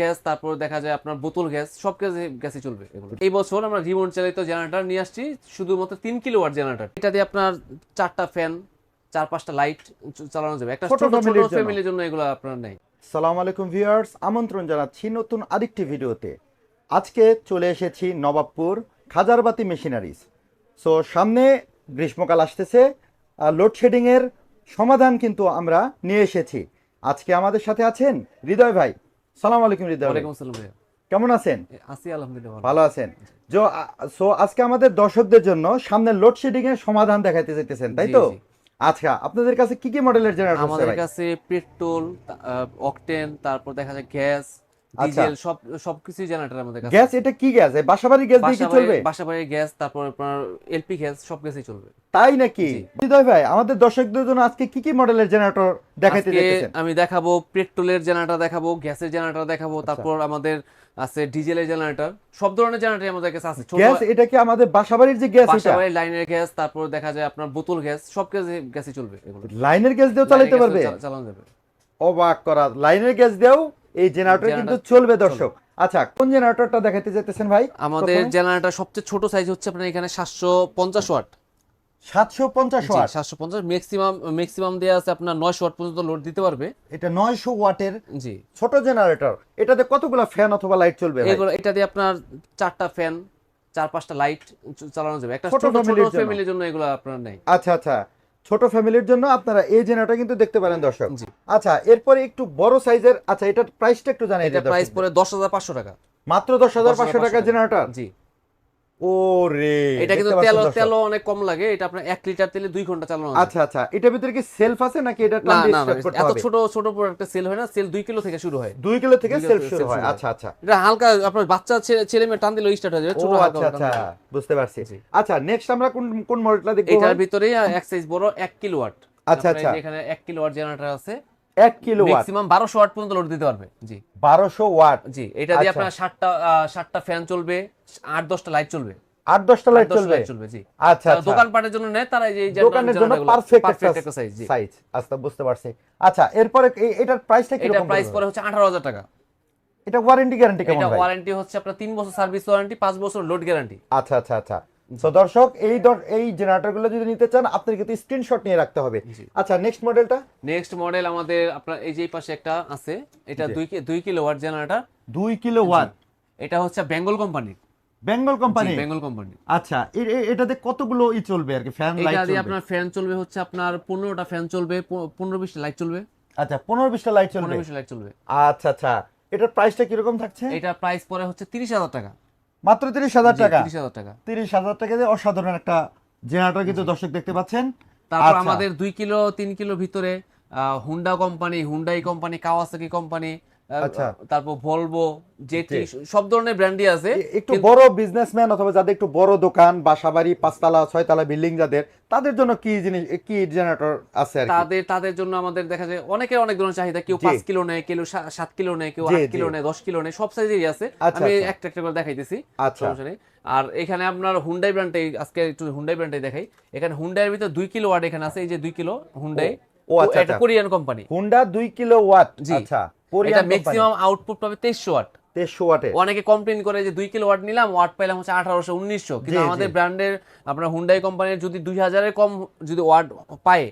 Gas তারপর দেখা যায় আপনার বোতল গ্যাস সব গ্যাস গ্যাসে চলবে এগুলো। এই বছর আমরা রিমোট চালিত জেনারেটর নিয়ে আসছি শুধুমাত্র তিন কিলো ওয়াট জেনারেটর। এটা দিয়ে আপনার চারটা ফ্যান চার পাঁচটা লাইট চালানো যাবে। একটা ছোট ছোট। ফ্যামিলির জন্য। এগুলো আপনার নেই। সালাম আলাইকুম ভিউয়ার্স আমন্ত্রণ জানাচ্ছি নতুন আরেকটি ভিডিওতে। আজকে চলে এসেছি নবাবপুর খাজারবাতি মেশিনারিজ। সো সামনে গ্রীষ্মকাল আসতেছে লোডশেডিংয়ের সমাধান কিন্তু আমরা নিয়ে এসেছি। আজকে আমাদের সাথে আছেন হৃদয় ভাই। সালাম আলাইকুম রিদা ওয়ালাইকুম আসসালাম ভাইয়া কেমন আছেন আছি আলহামদুলিল্লাহ ভালো। আছেন জো সো আজকে আমাদের দর্শকদের জন্য সামনে লোডশেডিং এর সমাধান দেখাইতে চাইতেছেন তাই তো। আচ্ছা আপনাদের কাছে কি কি মডেলের জেনারেটর আছে আমাদের কাছে পেট্রোল অকটেন তারপর দেখা যায় গ্যাস। ডিজেল সব সবকিছু জেনারেটর আমাদের কাছে গ্যাস এটা কি গ্যাস? এই বাসাবাড়ি গ্যাস দিয়ে কি চলবে? বাসা বাড়ির গ্যাস তারপর আপনার এলপি গ্যাস সব গ্যাসই চলবে। তাই নাকি। হৃদয় ভাই আমাদের দর্শকদের জন্য আজকে কি কি মডেলের জেনারেটর দেখাইতে আমি দেখাবো পেট্রোলের জেনারেটর দেখাবো গ্যাসের জেনারেটর দেখাবো আচ্ছা। তারপর আমাদের আছে ডিজেলের জেনারেটর সব ধরনের জেনারেটর আমাদের কাছে আছে। গ্যাস এটা কি আমাদের বাসাবাড়ির যে গ্যাস এটা? বাড়ির লাইনের গ্যাস তারপর দেখা যায় আপনার বোতল গ্যাস সব গ্যাস গ্যাসই চলবে এগুলো। লাইনের গ্যাস দিয়েও চালাতে পারবে? চালানো যাবে। অবাক করা। লাইনের গ্যাস দিয়েও এই জেনারেটর কিন্তু চলবে দর্শক। আচ্ছা কোন জেনারেটরটা দেখাইতে চাইতেছেন ভাই? আমাদের জেনারেটর সবচেয়ে ছোট সাইজ হচ্ছে আপনার এখানে সাতশো পঞ্চাশ ওয়াট। সাতশো পঞ্চাশ ওয়াট? সাতশো পঞ্চাশ ম্যাক্সিমাম ম্যাক্সিমাম দেওয়া আছে আপনার নয়শো ওয়াট পর্যন্ত লোড দিতে পারবে। এটা নয়শো ওয়াটের জি। ছোট জেনারেটর এটাতে কতগুলো ফ্যান অথবা লাইট চলবে এগুলো এটা দিয়ে আপনার চারটা ফ্যান চার পাঁচটা লাইট চালানো যাবে। একটা ছোট। ফ্যামিলির জন্য এগুলো আপনার নেই। আচ্ছা আচ্ছা। ছোট ফ্যামিলির জন্য আপনারা এই জেনারেটর কিন্তু দেখতে পারেন দর্শক। আচ্ছা এরপরে একটু বড় সাইজের আচ্ছা এটার প্রাইসটা একটু জানাই এটা প্রাইস পড়ে দশ হাজার পাঁচশো টাকা। মাত্র দশ হাজার পাঁচশো টাকা জেনারেটর জি। ও রে এটা কিন্তু তেল? তেলও অনেক কম লাগে এটা আপনার এক লিটার তেলে দুই ঘণ্টা চালানো আচ্ছা আচ্ছা এটার ভিতরে কি সেলফ আছে নাকি এটা এত ছোট ছোট প্রোডাক্টে সেল হয় না সেল দুই কিলো থেকে শুরু হয়। দুই কিলো থেকে সেলফ শুরু হয় আচ্ছা আচ্ছা। এটা হালকা আপনার বাচ্চা ছেলে মেয়ে টান দিলে স্টার্ট হয়ে যাবে ছোট আচ্ছা আচ্ছা বুঝতে পারছি। আচ্ছা নেক্সট আমরা কোন কোন মডেলটা দেখব এটার ভিতরে এক সাইজ বড় এক কিলো ওয়াট আচ্ছা, আচ্ছা। এখানে এক কিলো ওয়াট জেনারেটর আছে এক কিলো ম্যাক্সিমাম বারোশো ওয়াট পর্যন্ত লোড দিতে পারবে। জি। বারোশো ওয়াট জি এটা দিয়ে আচ্ছা। আপনার আহ, ষাটটা ফ্যান চলবে আট দশটা লাইট চলবে। আট দশটা লাইট চলবে? চলবে জি। আচ্ছা আচ্ছা। দোকানপাটের জন্য নেয় তারা এই যে দোকানের জন্য পারফেক্ট একটা সাইজ জি। সাইজ আচ্ছা বুঝতে পারছি। আচ্ছা এরপরে এটার প্রাইসটা কি এটা প্রাইস পরে হচ্ছে আঠারো হাজার টাকা। এটা ওয়ারেন্টি গ্যারান্টি কেমন এটা ওয়ারেন্টি হচ্ছে আপনার তিন বছর সার্ভিস ওয়ারেন্টি পাঁচ বছর লোড গ্যারান্টি আচ্ছা আচ্ছা আচ্ছা। তো দর্শক এই এই জেনারেটরগুলো যদি নিতে চান আপনার কিন্তু স্ক্রিনশট নিয়ে রাখতে হবে। আচ্ছা নেক্সট মডেলটা নেক্সট মডেল আমাদের আপনার এই যে পাশে একটা আছে এটা দুই কি- দুই কিলো ওয়াট জেনারেটর দুই কিলো ওয়াট এটা হচ্ছে বেঙ্গল কোম্পানির বেঙ্গল কোম্পানি বেঙ্গল কোম্পানি আচ্ছা এটাতে কতগুলো ই চলবে আর কি? ফ্যান লাইট চলবে? আপনার ফ্যান চলবে হচ্ছে আপনার পনেরোটা ফ্যান চলবে প- পনেরো বিশটা লাইট চলবে। আচ্ছা পনেরো বিশটা লাইট চলবে। পনেরো বিশটা লাইট চলবে। আচ্ছা আচ্ছা এটার প্রাইসটা কীরকম থাকছে? এটা প্রাইস পরে হচ্ছে তিরিশ হাজার টাকা। মাত্র তিরিশ হাজার টাকা তিরিশ হাজার টাকা তিরিশ হাজার টাকা দিয়ে অসাধারণ একটা জেনারেটর কিন্তু দর্শক দেখতে পাচ্ছেন তারপর আচ্ছা। আমাদের দুই কিলো তিন কিলো ভিতরে Honda company Hyundai company Kawasaki company. তারপর ভলভো জেটি সব ধরনের ব্র্যান্ডই আছে। একটু বড় বিজনেসম্যান অথবা যাদের একটু বড় দোকান বাসাবাড়ি পাঁচতলা ছয়তলা বিল্ডিং যাদের তাদের জন্য কি জিনিস কি জেনারেটর আছে আর তাদের তাদের জন্য আমাদের দেখা যায় অনেকের অনেক ধরনের চাহিদা। কেউ কিলো নেয় কেউ সা- সাত কিলো নেয় কেউ কিলো। নেয় দশ কিলো নেয় সব সাইজেরই আছে। আচ্ছা, আমি আচ্ছা। একটা একটা করে দেখাইতেছি আচ্ছা। আর এখানে আপনার হুন্ডাই ব্র্যান্ডটাই আজকে একটু হুন্ডাই ব্র্যান্ডটাই দেখাই। এখানে হুন্ডাইয়ের ভিতরে দুই কিলো ওয়াট এখানে আছে এই যে দুই কিলো হুন্ডাই ও, আচ্ছা, এটা আচ্ছা। কোরিয়ান কোম্পানি হুন্ডা দুই কিলো ওয়াট জি। আচ্ছা। এটা ম্যাক্সিমাম আউটপুট পাবে তেইশশো ওয়াট। তেইশশো ওয়াটে। অনেকে কমপ্লেন করে যে দুই কিলো ওয়াট নিলাম ওয়াট পাইলাম হচ্ছে আঠারোশো উনিশশো। কিন্তু আমাদের ব্র্যান্ডের আপনার হুন্ডাই কোম্পানির যদি দুই হাজারের কম যদি ওয়াট পায়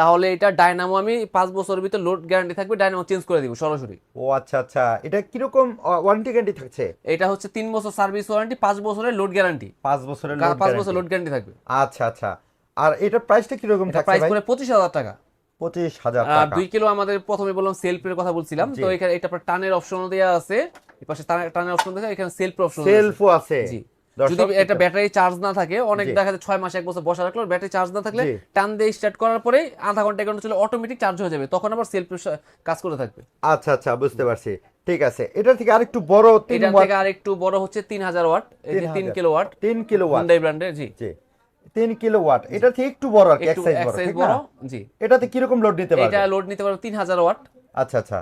তাহলে এটা ডায়নামো আমি পাঁচ বছরের ভিতর লোড গ্যারান্টি থাকবে ডায়নামো চেঞ্জ করে দিব সরাসরি। ও আচ্ছা আচ্ছা। এটা কীরকম ওয়ারেন্টি গ্যারান্টি থাকছে? এটা হচ্ছে তিন বছর সার্ভিস ওয়ারেন্টি পাঁচ বছরের লোড গ্যারান্টি পাঁচ বছরের পাঁচ বছর লোড গ্যারান্টি থাকবে। আচ্ছা আচ্ছা। আর এটার প্রাইসটা কীরকম থাকছে প্রাইস করে পঁচিশ হাজার টাকা। পঁচিশ হাজার দুই কিলো আমাদের প্রথমে বললাম সেলফের কথা বলছিলাম। তো এখানে এটা আপনার টানের অপশন দেওয়া আছে। পাশে টানের- অপশন দেখা এখানে সেলফ অপশন সেলফও আছে। যদি এটা ব্যাটারি চার্জ না থাকে অনেক দেখা যায় ছয় মাস এক বছর বসা রাখল ব্যাটারি চার্জ না থাকলে টান দিয়ে স্টার্ট করার পরে আধা ঘণ্টা ঘণ্টা চলে অটোমেটিক চার্জ হয়ে যাবে। তখন আবার সেলফ কাজ করে থাকবে। আচ্ছা আচ্ছা বুঝতে পারছি। ঠিক আছে। এটা থেকে আরেকটু বড় এটা থেকে আর একটু বড় হচ্ছে তিন হাজার ওয়াট তিন কিলো ওয়াট তিন কিলো ওয়াট ব্র্যান্ডের জি। জি। তিন কিলো ওয়াট এটা থেকে একটু বড় আর কি এক সাইজ বড় ঠিক না? জি। এটাতে কীরকম লোড নিতে এটা লোড নিতে পারবে তিন হাজার ওয়াট। আচ্ছা আচ্ছা।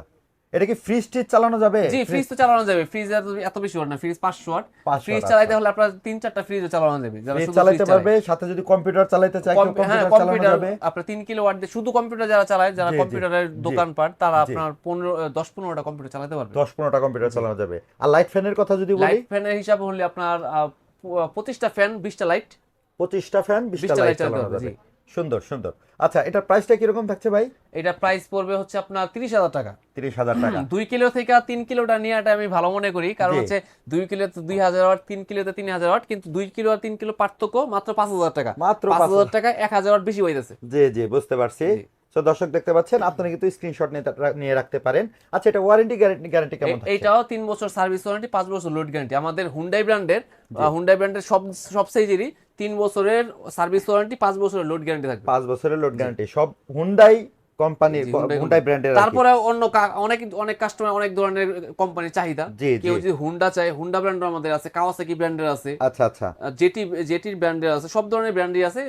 এটা কি ফ্রিজ টিজ চালানো যাবে? জি ফ্রিজ তো চালানো যাবে। ফ্রিজ এত বেশি ওয়াট না ফ্রিজ পাঁচশো ওয়াট। ফ্রিজ watt, চালাইতে হলে আপনার তিন চারটা ফ্রিজও চালানো যাবে যারা শুধু চালাইতে পারবে সাথে যদি কম্পিউটার চালাইতে চায় কেউ কম্পি- হ্যাঁ কম্পিউটার চালানো যাবে। আপনার তিন কিলো ওয়াট দিয়ে শুধু কম্পিউটার যারা চালায় যারা কম্পিউটারের জি, দোকানপাট তারা। আপনার পনেরো দশ পনেরোটা কম্পিউটার চালাতে পারবে। দশ পনেরোটা কম্পিউটার চালানো যাবে। আর লাইট ফ্যানের কথা যদি বলি? লাইট ফ্যানের হিসাবে হলে আপনার পঁচিশটা ফ্যান বিশটা লাইট পঁচিশটা ফ্যান বিশটা লাইট চালানো যাবে। সুন্দর সুন্দর। আচ্ছা এটার প্রাইসটা কীরকম থাকছে ভাই? এটা প্রাইস পড়বে হচ্ছে আপনার তিরিশ হাজার টাকা। তিরিশ হাজার টাকা। দুই কিলো থেকে তিন কিলোটা নেওয়াটা আমি ভালো মনে করি কারণ হচ্ছে দুই কিলোতে দুই হাজার ওয়াট তিন কিলোতে তিন হাজার ওয়াট কিন্তু দুই কিলো আর তিন কিলো পার্থক্য মাত্র পাঁচ হাজার টাকা। মাত্র পাঁচ 5,000 হাজার টাকা এক হাজার ওয়াট বেশি হয়ে যাচ্ছে। জি জি বুঝতে পারছি। তো দর্শক দেখতে পাচ্ছেন আপনারা কিন্তু স্ক্রিনশট নিয়ে রাখতে পারেন। আচ্ছা এটা ওয়ারেন্টি গ্যারান্টি গ্যারান্টি কেমন এটাও তিন বছর সার্ভিস ওয়ারেন্টি পাঁচ বছর লোড গ্যারান্টি আমাদের হুন্ডাই ব্র্যান্ডের হুন্ডাই ব্র্যান্ডের সব সব সাইজেরই তিন বছরের সার্ভিস ওয়ারেন্টি পাঁচ বছরের লোড গ্যারান্টি থাকবে। পাঁচ বছরের লোড গ্যারান্টি সব হুন্ডাই কোম্পানির হুন্ডাই ব্র্যান্ডের তারপরে অন্য অনেক অনেক কাস্টমার অনেক ধরনের কোম্পানির চাহিদা। কেউ যদি হুন্ডা চায় হুন্ডা ব্র্যান্ডের আমাদের আছে কাওয়াসাকি ব্র্যান্ডের আছে আচ্ছা আচ্ছা। জেটি জেটির ব্র্যান্ডের আছে সব ধরনের ব্র্যান্ডই আছে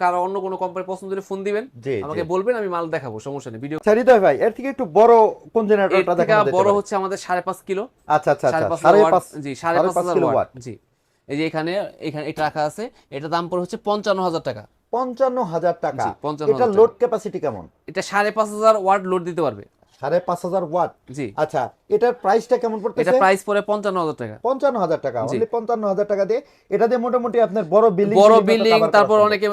কারও অন্য কোনো কোম্পানি পছন্দ হলে ফোন দিবেন আমাকে বলবেন আমি মাল দেখাবো সমস্যা নেই। ভিডিও আচ্ছা হৃদয় ভাই এর থেকে একটু বড় কোন জেনারেটরটা যেতে বড় হচ্ছে আমাদের সাড়ে পাঁচ কিলো। আচ্ছা আচ্ছা সাড়ে আচ্ছা জি সাড়ে পাঁচ কিলো জি। এই যে এখানে এখানে এটা রাখা আছে এটা দাম পড়ে হচ্ছে পঞ্চান্ন হাজার টাকা। পঞ্চান্ন হাজার টাকা। 55,000 এটা লোড ক্যাপাসিটি কেমন? এটা সাড়ে পাঁচ হাজার ওয়াট লোড দিতে পারবে। সাড়ে পাঁচ হাজার ওয়াট? জি। আচ্ছা এটার প্রাইসটা কেমন এটা প্রাইস পড়ে পঞ্চান্ন হাজার টাকা। পঞ্চান্ন হাজার টাকা। অনলি পঞ্চান্ন হাজার টাকা দিয়ে। এটা দিয়ে মোটামুটি আপনার বড় বিল্ডিং বড় বিল্ডিং তারপর অনেকে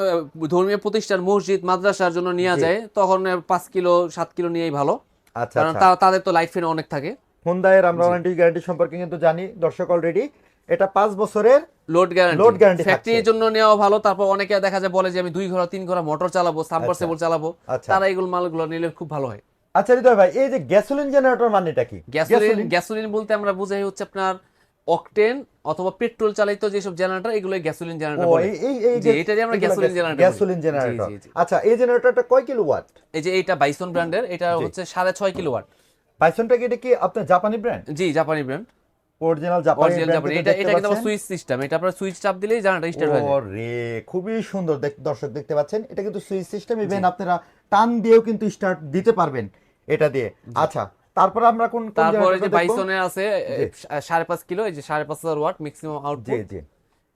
ধর্মীয় প্রতিষ্ঠান মসজিদ মাদ্রাসার জন্য নেওয়া জি। যায় তখন পাঁচ কিলো সাত কিলো নিয়েই ভালো। আচ্ছা কারণ আচ্ছা। তাদের তো লাইফ ফ্যান অনেক থাকে। হুন্দাইয়ের আমরা ওয়ারেন্টি গ্যারান্টি সম্পর্কে কিন্তু জানি দর্শক অলরেডি এটা পাঁচ বছরের লোড গ্যারান্টি। Load guarantee ফ্যাক্টরির জন্য নেওয়া ভালো তারপর অনেকে দেখা যায় বলে যে আমি দুই ঘোড়া তিন ঘোড়া মোটর চালাবো সাবমার্সিবল চালাবো। আচ্ছা। তারা এগুলো মালগুলো নিলে খুব ভালো হয়। আচ্ছা হৃদয় ভাই এই যে গ্যাসোলিন জেনারেটর মানেটা কি? গ্যাসোলিন গ্যাসোলিন বলতে আমরা বুঝাই হচ্ছে আপনার অকটেন অথবা পেট্রোল চালিত যেসব জেনারেটর এগুলো গ্যাসোলিন জেনারেটর বলে। এই এটা দিয়ে আমরা গ্যাসোলিন জেনারেটর গ্যাসোলিন জেনারেটর আচ্ছা এই জেনারেটরটা কয় কিলো ওয়াট এই যে এটা বাইসন ব্র্যান্ডের এটা হচ্ছে সাড়ে ছয় কিলো ওয়াট পাইসনটা কি এটা কি আপনার জাপানি ব্র্যান্ড জি জাপানি ব্র্যান্ড অরিজিনাল জাপানি এটা এটা কিন্তু সুইচ সিস্টেম এটা আপনার সুইচ চাপ দিলেই জেনারেটর স্টার্ট হয়ে যায়। রে খুবই সুন্দর দর্শক দেখতে পাচ্ছেন এটা কিন্তু সুইচ সিস্টেম ইভেন আপনারা টান দিয়েও কিন্তু স্টার্ট দিতে পারবেন এটা দিয়ে। আচ্ছা তারপর আমরা কোন তারপরে যে বাইসনের আছে এ, সাড়ে পাঁচ কিলো এই যে সাড়ে পাঁচ হাজার ওয়াট ম্যাক্সিমাম জি আউটপুট জি।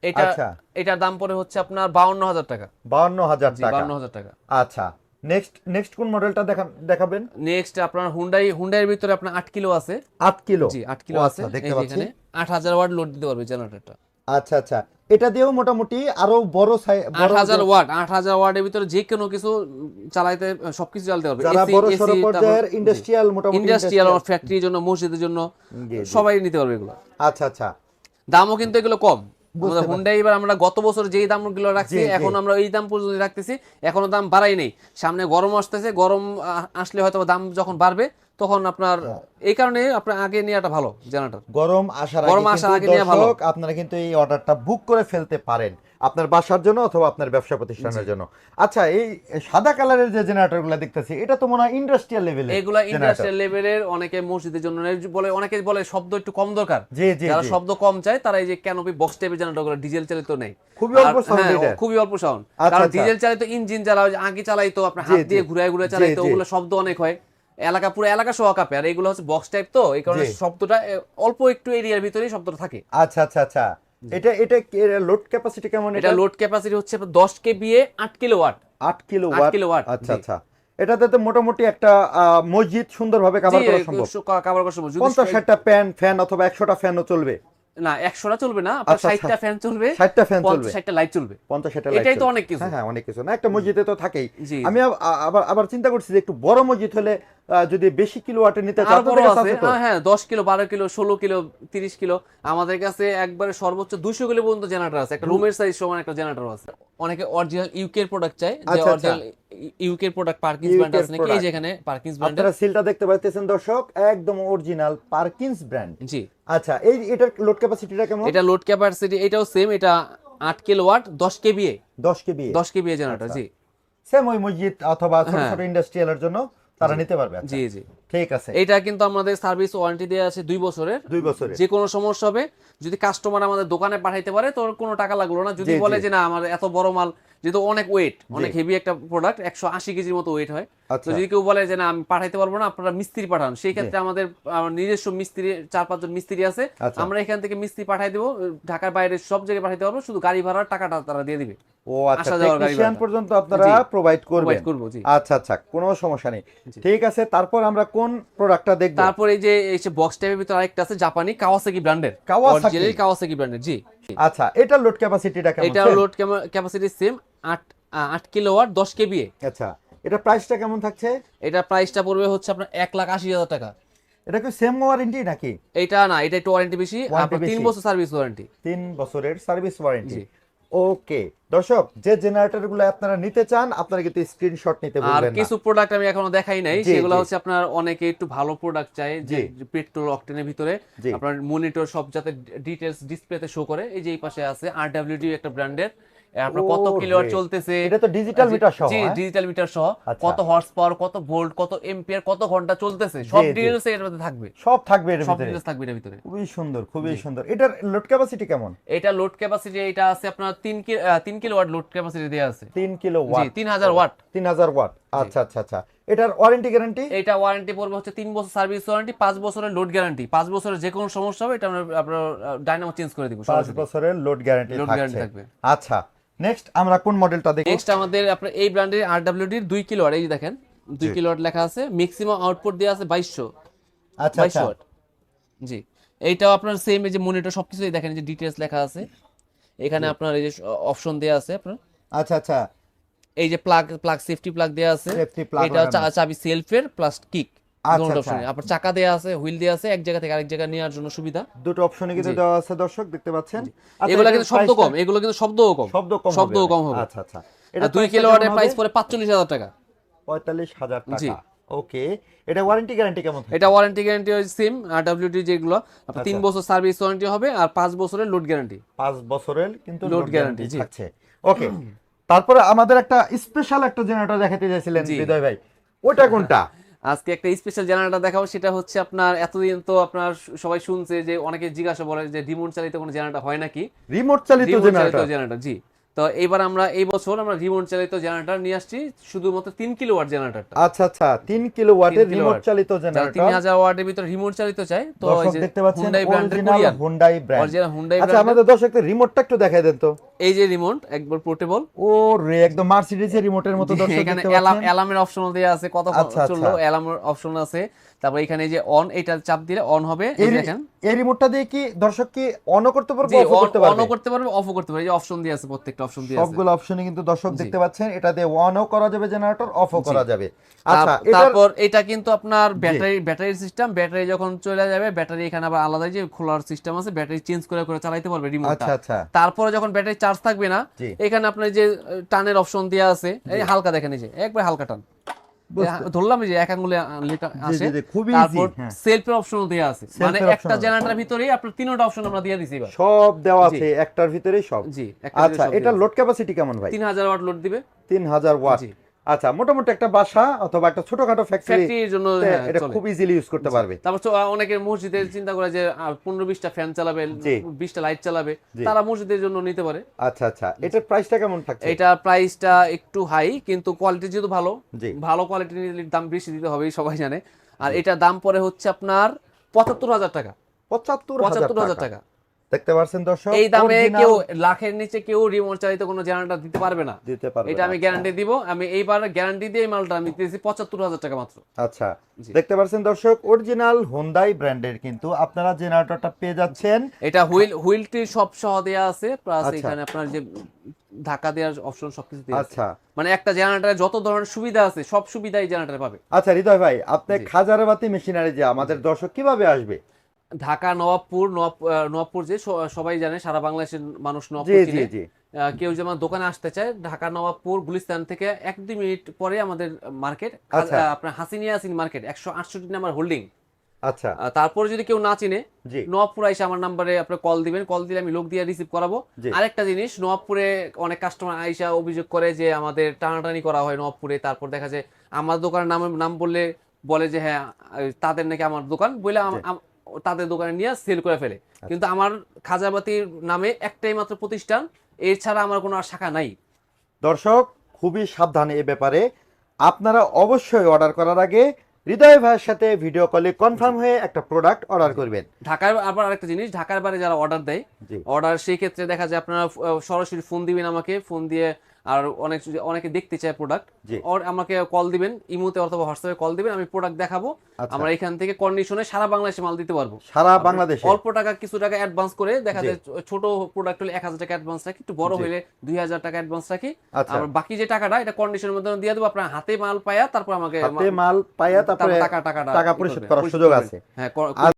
এটা আচ্ছা। এটার দাম পড়ে হচ্ছে আপনার বাউন্ন হাজার টাকা। বাউন্ন হাজার জি টাকা। বাউন্ন হাজার টাকা। আচ্ছা নেক্সট নেক্সট কোন মডেলটা দেখা দেখাবেন? নেক্সট আপনার হুন্ডাই হুন্ডাইয়ের ভিতরে আপনার আট কিলো আছে। আট কিলো? জি আট কিলো আছে। আচ্ছা, দেখতে এই যে পাচ্ছি। এখানে আট হাজার ওয়াট লোড দিতে পারবে জেনারেটরটা আচ্ছা আচ্ছা। এটা দিয়েও মোটামুটি আরও বড় সাই- আট বড় হাজার ওয়াট আট হাজার ওয়াটের ভিতরে যে কোনো কিছু চালাইতে সবকিছু চালাতে পারবে। যারা বড় সড়ো পর্যায়ের ইন্ডাস্ট্রিয়াল মোটামুটি ইন্ডাস্ট্রিয়াল ফ্যাক্টরির জন্য মসজিদের জন্য। সবাই নিতে পারবে এগুলো। আচ্ছা আচ্ছা। দামও কিন্তু এগুলো কম। হুন্ডাই এবার আমরা গত বছর যেই দামগুলো রাখছি। এখন আমরা এই দাম পর্যন্ত রাখতেছি এখনও দাম বাড়াই নেই। সামনে গরম আসতেছে গরম আসলে হয়তো দাম যখন বাড়বে তখন আপনার এই কারণে আপনার আগে নেওয়াটা ভালো জেনারেটর। গরম আসার গরম আসার আগে নেওয়া ভালো। আপনারা কিন্তু এই অর্ডারটা বুক করে ফেলতে পারেন। আপনার বাসার জন্য অথবা আপনার ব্যবসা প্রতিষ্ঠানের জন্য। আচ্ছা এই সাদা কালারের যে জেনারেটরগুলো দেখতেছি এটা তো মনে হয় ইন্ডাস্ট্রিয়াল লেভেলে এগুলা ইন্ডাস্ট্রিয়াল লেভেলের অনেকে মসজিদের জন্য বলে অনেকে বলে শব্দ একটু কম দরকার। যারা শব্দ কম চায় তারা এই যে ক্যানোপি বক্স টাইপের জেনারেটরগুলো ডিজেল চালিত নেই খুবই অল্প sound হ্যাঁ। খুবই অল্প সাউন্ড আচ্ছা, কারণ আচ্ছা। ডিজেল চালিত ইঞ্জিন যারা আগে চালাইতো আপনার হাত দিয়ে ঘুরায় ঘুরায় চালাইতো। ওগুলো শব্দ অনেক হয়। এলাকা পুরো এলাকা সহ কাঁপে। আর এগুলো হচ্ছে বক্স টাইপ তো এই কারণে শব্দটা অল্প একটু এরিয়ার ভিতরেই শব্দটা থাকে। আচ্ছা আচ্ছা আচ্ছা। এটা এটা লোড ক্যাপাসিটি কেমন এটা লোড ক্যাপাসিটি হচ্ছে দশ কেবিএ আট কিলো ওয়াট আট কিলো আট ওয়াট কিলোওয়াট, আচ্ছা আচ্ছা। এটাতে তো মোটামুটি একটা আহ, মসজিদ সুন্দরভাবে কভার করা সম্ভব। কাভার করা সম্ভব। যদি পঞ্চাশ ষাটটা প্যান ফ্যান অথবা একশোটা ফ্যানও চলবে। না একশোটা চলবে না আপনার আচ্ছা, আচ্ছা। ফ্যান চলবে ষাটটা ফ্যান চলবে। ষাটটা লাইট চলবে। পঞ্চাশ ষাটটা এটাই তো অনেক কিছু। হ্যাঁ হ্যাঁ অনেক কিছু না একটা মসজিদে তো থাকেই। আমি আবার আবার চিন্তা করছি যে একটু বড় মসজিদ হলে যদি বেশি কিলো ওয়াটে নিতে চাও আরও বড় আছে। হ্যাঁ, হ্যাঁ দশ কিলো বারো কিলো ষোলো কিলো তিরিশ কিলো। আমাদের কাছে একবারে সর্বোচ্চ দুশো কিলো পর্যন্ত জেনারেটর আছে। একটা রুমের সাইজ সমান একটা জেনারেটর আছে। অনেকে অরিজিনাল ইউকের প্রোডাক্ট চাই যে। অরিজিনাল ইউকের প্রোডাক্ট পার্কিন্স ব্র্যান্ড আছে নাকি? এই। যে এখানে পার্কিংস ব্র্যান্ড আপনারা সিলটা দেখতে পাচ্ছেন দর্শক একদম অরিজিনাল পার্কিন্স ব্র্যান্ড জি। আচ্ছা এই এটার লোড ক্যাপাসিটিটা কেমন? এটা লোড ক্যাপাসিটি এটাও সেম এটা আট কিলো ওয়াট দশ কেবিএ দশ কেবিএ দশ কেবিএ জেনারেটর জি। সেম ওই মসজিদ অথবা ছোট হ্যাঁ। ছোট ইন্ডাস্ট্রিয়ালের জন্য। তারা নিতে পারবে আচ্ছা, জি জি। ঠিক আছে। এটা কিন্তু আমাদের সার্ভিস ওয়ারেন্টি দেওয়া আছে দুই বছরের। দুই বছরের। যে কোনো সমস্যা হবে যদি কাস্টমার আমাদের দোকানে পাঠাইতে পারে তোর কোনো টাকা লাগল না। যদি বলে যে না আমার এত বড় মাল যেহেতু অনেক ওয়েট অনেক হেভি একটা প্রোডাক্ট একশো আশি কেজির মতো ওয়েট হয় আচ্ছা। যদি কেউ বলে যে না আমি পাঠাইতে পারব না আপনারা মিস্ত্রি পাঠান। সেই ক্ষেত্রে আমাদের নিজস্ব মিস্ত্রি চার পাঁচজন মিস্ত্রি আছে। আচ্ছা। আমরা এখান থেকে মিস্ত্রি পাঠাই দেবো। ঢাকার বাইরে সব জায়গায় পাঠাইতে পারব। শুধু গাড়ি ভাড়ার টাকাটা তারা দিয়ে দিবে। ও আচ্ছা টেকনিশিয়ান পর্যন্ত আপনারা প্রোভাইড করবেন। আচ্ছা আচ্ছা কোনো সমস্যা নেই। ঠিক আছে তারপর আমরা কোন প্রোডাক্টটা দেখব? তারপরে এই যে এই যে বক্স টাইপের ভিতরে আরেকটা আছে জাপানি কাওয়াসাকি ব্র্যান্ডের? অরিজিনাল কাওয়াসাকি ব্র্যান্ডের জি। আচ্ছা এটা লোড ক্যাপাসিটিটা কেমন? এটা লোড ক্যাপাসিটি সেম আট আট কিলোওয়াট দশ কেবিএ আচ্ছা। এটা প্রাইসটা কেমন থাকছে? এটা প্রাইসটা পড়বে হচ্ছে আপনার এক লাখ আশি হাজার টাকা। এটা কি সেম ওয়ারেন্টি নাকি? এটা না এটা একটু ওয়ারেন্টি বেশি আপনার তিন বছর সার্ভিস ওয়ারেন্টি তিন বছরের সার্ভিস ওয়ারেন্টি ওকে দর্শক যে জেনারেটরগুলো আপনারা নিতে চান আপনারা কিন্তু স্ক্রিনশট নিতে আর ভুলবেন না। কিছু প্রোডাক্ট আমি এখনও দেখাই নাই সেগুলো হচ্ছে আপনার অনেকে একটু ভালো প্রোডাক্ট চাই যে। পেট্রোল অকটেনের ভিতরে। আপনার মনিটর সব যাতে ডিটেলস ডিসপ্লেতে শো করে এই যে এই পাশে আছে আরডব্লিউডি একটা ব্র্যান্ডের আপনার কত ও কিলোওয়াট রে। চলতেছে? এটা তো ডিজিটাল মিটার সহ, জি হ্যাঁ? ডিজিটাল মিটার সহ। আচ্ছা। কত হর্স পাওয়ার কত ভোল্ট কত এম্পিয়ার কত ঘণ্টা চলতেছে? সব জি। এর মধ্যে থাকবে। সব থাকবে এর ভিতরে। সব ডিটেলস থাকবে এর ভিতরে। খুবই সুন্দর খুবই সুন্দর। এটার লোড ক্যাপাসিটি কেমন? এটা লোড ক্যাপাসিটি এটা আছে আপনার তিন কি তিন কিলোওয়াট লোড ক্যাপাসিটি দেওয়া আছে। তিন কিলো জি ওয়াট তিন হাজার ওয়াট তিন হাজার ওয়াট আচ্ছা আচ্ছা আচ্ছা। এটার ওয়ারেন্টি গ্যারান্টি এটা ওয়ারেন্টি পড়বে হচ্ছে তিন বছর সার্ভিস ওয়ারেন্টি পাঁচ বছরের লোড গ্যারান্টি পাঁচ বছরের যে কোনো সমস্যা হবে এটা আমরা আপনার ডাইনামো চেঞ্জ করে দিব পাঁচ বছরের লোড গ্যারান্টি থাকবে। আচ্ছা নেক্সট আমরা কোন মডেলটা দেখব? নেক্সট আমাদের আপনার এই ব্র্যান্ডের আরডব্লিউডির দুই কিলোয়াট এই দেখেন দুই জি। কিলোয়াট লেখা আছে ম্যাক্সিমাম আউটপুট দেওয়া আছে বাইশশো। আচ্ছা বাইশশো আচ্ছা জি। এইটাও আপনার সেম এই যে মনিটর সবকিছুই দেখেন যে ডিটেলস লেখা আছে। এখানে আপনার এই যে অপশন দেওয়া আছে আপনার। আচ্ছা আচ্ছা। এই যে প্লাগ প্লাগ সেফটি প্লাগ দেওয়া আছে। এটা চাবি সেলফের প্লাস কিক। আপনার চাকা দেওয়া আছে হুইল দেওয়া আছে এক জায়গা থেকে আরেক জায়গাা নেওয়ার জন্য সুবিধা। দুটো অপশনে কিন্তু দেওয়া আছে দর্শক দেখতে পাচ্ছেন। আচ্ছা, এগুলো কিন্তু শব্দ কম এগুলো কিন্তু শব্দও কম। শব্দ কম শব্দও কম হবে। আচ্ছা আচ্ছা। এটা দুই কিলোওয়াটের প্রাইস? পরে হাজার টাকা। পঁয়তাল্লিশ হাজার জি। টাকা। ওকে এটা ওয়ারেন্টি গ্যারান্টি কেমন এটা ওয়ারেন্টি গ্যারান্টি সিম আর ডাব্লিউডি যেগুলো। আপনার তিন আচ্ছা। বছর সার্ভিস ওয়ারেন্টি হবে আর পাঁচ বছরের লোড গ্যারান্টি পাঁচ বছরের কিন্তু লোড গ্যারান্টি। থাকছে। ওকে তারপরে আমাদের একটা স্পেশাল একটা জেনারেটর দেখাতে চাইছিলেন জি। হৃদয় ভাই। ওটা কোনটা? আজকে একটা স্পেশাল জেনারেটর দেখাবো সেটা হচ্ছে আপনার এতদিন তো আপনার সবাই শুনছে যে অনেকে জিজ্ঞাসা বলে যে রিমোট চালিত কোনো জেনারেটর হয় নাকি? রিমোট চালিত জেনারেটর জি। তো এবার আমরা এই বছর আমরা রিমোট চালিত জেনারেটর নিয়ে আসছি শুধুমাত্র তিন কিলোওয়াট জেনারেটরটা। আচ্ছা আচ্ছা তিন কিলো ওয়াটের রিমোট চালিত যারা তিন জেনারেটর হাজার ওয়াটের ভিতরে রিমোট চালিত চাই তো দেখতে পাচ্ছেন হুন্ডাই ব্র্যান্ডের Korean Hyundai brand original Hyundai আচ্ছা আমাদের দর্শককে রিমোটটা একটু দেখাই দেন তো। এই যে রিমোট একবার পোর্টেবল ও রে একদম মার্সিডিজ এর রিমোটের মতো দর্শক এখানে অ্যালার্ম অ্যালার্মের অপশন দেওয়া আছে কত আচ্ছা, চলল আচ্ছা। অ্যালার্মের অপশন আছে। তারপর এখানে এই যে অন এটা চাপ দিলে অন হবে এই দেখেন। এই রিমোটটা দিয়ে কি দর্শক কি অনও করতে পারবে জি অফও করতে অনও পারবে করতে পারবে অফও করতে পারবে এই যে অপশন দিয়ে আছে প্রত্যেকটা। অপশন দিয়ে আছে। সবগুলো অপশনে কিন্তু দর্শক দেখতে পাচ্ছেন। এটা দিয়ে অনও করা যাবে জেনারেটর অফও। করা যাবে। আচ্ছা তারপর এটা কিন্তু আপনার ব্যাটারি ব্যাটারি সিস্টেম ব্যাটারি যখন চলে যাবে ব্যাটারি এখানে আবার আলাদা যে খোলার সিস্টেম আছে ব্যাটারি চেঞ্জ করে করে চালাতে পারবে রিমোটটা আচ্ছা আচ্ছা। তারপরে যখন ব্যাটারি চার্জ থাকবে না এখানে আপনার যে টানের অপশন দেওয়া আছে এই হালকা দেখেন এই যে একবার হালকা টান। ধরলাম যে এক আঙ্গুলে আসে খুবই তারপর হ্যাঁ। সেলফের অপশন দেওয়া আছে। মানে একটা। জেনারেটরের ভিতরেই আপনার তিনটা অপশন আমরা দিয়ে দিছি সব দেওয়া আছে একটার ভিতরেই সব। জি আচ্ছা এটা লোড ক্যাপাসিটি কেমন ভাই? তিন হাজার ওয়াট লোড দিবে। তিন হাজার ওয়াট। জি। আচ্ছা মোটামুটি একটা বাসা অথবা একটা ছোটখাটো ফ্যাক্টরি ফ্যাক্টরির জন্য হ্যাঁ, এটা খুব ইজিলি ইউজ করতে পারবে। তারপর চ- অনেকে মসজিদে চিন্তা করে যে আহ, পনেরো বিশটা ফ্যান চালাবে। বিশটা লাইট চালাবে। তারা মসজিদের জন্য নিতে পারে। আচ্ছা আচ্ছা এটার প্রাইসটা কেমন থাকছে? এটা প্রাইসটা একটু হাই কিন্তু কোয়ালিটি যেহেতু ভালো ভালো কোয়ালিটি নিলে দাম বেশি দিতে হবে সবাই জানে। আর এটার দাম পরে হচ্ছে আপনার পঁচাত্তর হাজার টাকা। পঁচাত্তর হাজার টাকা। দেখতে পাচ্ছেন দর্শক? এই দামে কেউ লাখের নিচে কেউ রিমোট চালিত কোনো জেনারেটর দিতে পারবে না। দিতে পারবে এটা আমি গ্যারান্টি দিব। আমি এইবার গ্যারান্টি দিয়ে মালটা আমি দিতেছি পঁচাত্তর হাজার টাকা মাত্র। আচ্ছা দেখতে পাচ্ছেন দর্শক? অরিজিনাল হোন্ডাই ব্র্যান্ডের কিন্তু আপনারা জেনারেটরটা পেয়ে যাচ্ছেন। এটা হুইল হুইলটি সব সহ দেওয়া আছে প্লাস আচ্ছা। এখানে আপনার যে ধাক্কা দেওয়ার অপশন সবকিছু দেওয়া আছে। আচ্ছা। মানে একটা জেনারেটরে যত ধরনের সুবিধা আছে সব সুবিধাই জেনারেটরে পাবে। আচ্ছা হৃদয় ভাই আপনি। খাজারাবাতি মেশিনারি যে আমাদের দর্শক কীভাবে আসবে? ঢাকা নবাবপুর নবাবপুর যে সবাই জানে সারা বাংলাদেশের মানুষ নবাবপুর চিনে। কেউ যেমন দোকানে আসতে চায় ঢাকা নবাবপুর গুলিস্তান থেকে এক দুই মিনিট পরে আমাদের মার্কেট আচ্ছা। আপনার হাসিনিয়া হাসিন মার্কেট একশো আটষট্টি নাম্বার হোল্ডিং। আচ্ছা। তারপরে যদি কেউ না চিনে নবাবপুর এসে আমার নাম্বারে আপনি কল দিবেন কল দিলে আমি লোক দিয়ে রিসিভ করাবো। আরেকটা জিনিস নবাবপুরে অনেক কাস্টমার আইসা অভিযোগ করে যে আমাদের টানাটানি করা হয় নবাবপুরে তারপর দেখা যায় আমার দোকানের নাম নাম বললে বলে যে হ্যাঁ তাদের নাকি আমার দোকান বলে তাদের দোকানে নিয়ে সেল করে ফেলে। আচ্ছা। কিন্তু আমার খাজাবাতির নামে একটাই মাত্র প্রতিষ্ঠান এছাড়া আমার কোনো আর শাখা নাই। দর্শক খুবই সাবধান এ ব্যাপারে আপনারা অবশ্যই অর্ডার করার আগে হৃদয় ভাইয়ের সাথে ভিডিও কলে কনফার্ম হয়ে একটা প্রোডাক্ট অর্ডার করবেন। ঢাকার আবার আরেকটা জিনিস ঢাকার বাইরে যারা অর্ডার দেয় অর্ডার সেই ক্ষেত্রে দেখা যায় আপনারা সরাসরি ফোন দিবেন আমাকে ফোন দিয়ে আর অনেক অনেকে দেখতে চায় প্রোডাক্ট। ওর আমাকে কল দিবেন ইমোতে অথবা হোয়াটসঅ্যাপে কল দিবেন আমি প্রোডাক্ট দেখাবো। আচ্ছা। আমরা এখান থেকে কন্ডিশনে সারা বাংলাদেশে মাল দিতে পারব। সারা বাংলাদেশে? অল্প টাকা কিছু টাকা অ্যাডভান্স করে দেখা যায় ছোট প্রোডাক্ট হলে এক হাজার টাকা অ্যাডভান্স রাখি একটু বড় হলে দুই হাজার টাকা অ্যাডভান্স রাখি। আচ্ছা। আর বাকি যে টাকাটা এটা কন্ডিশনের মধ্যে দিয়ে দেবো আপনার হাতে মাল পায়া তারপর আমাকে হাতে মাল পাইয়া তারপরে টাকা টাকাটা টাকা পরিশোধ করার সুযোগ আছে। হ্যাঁ আর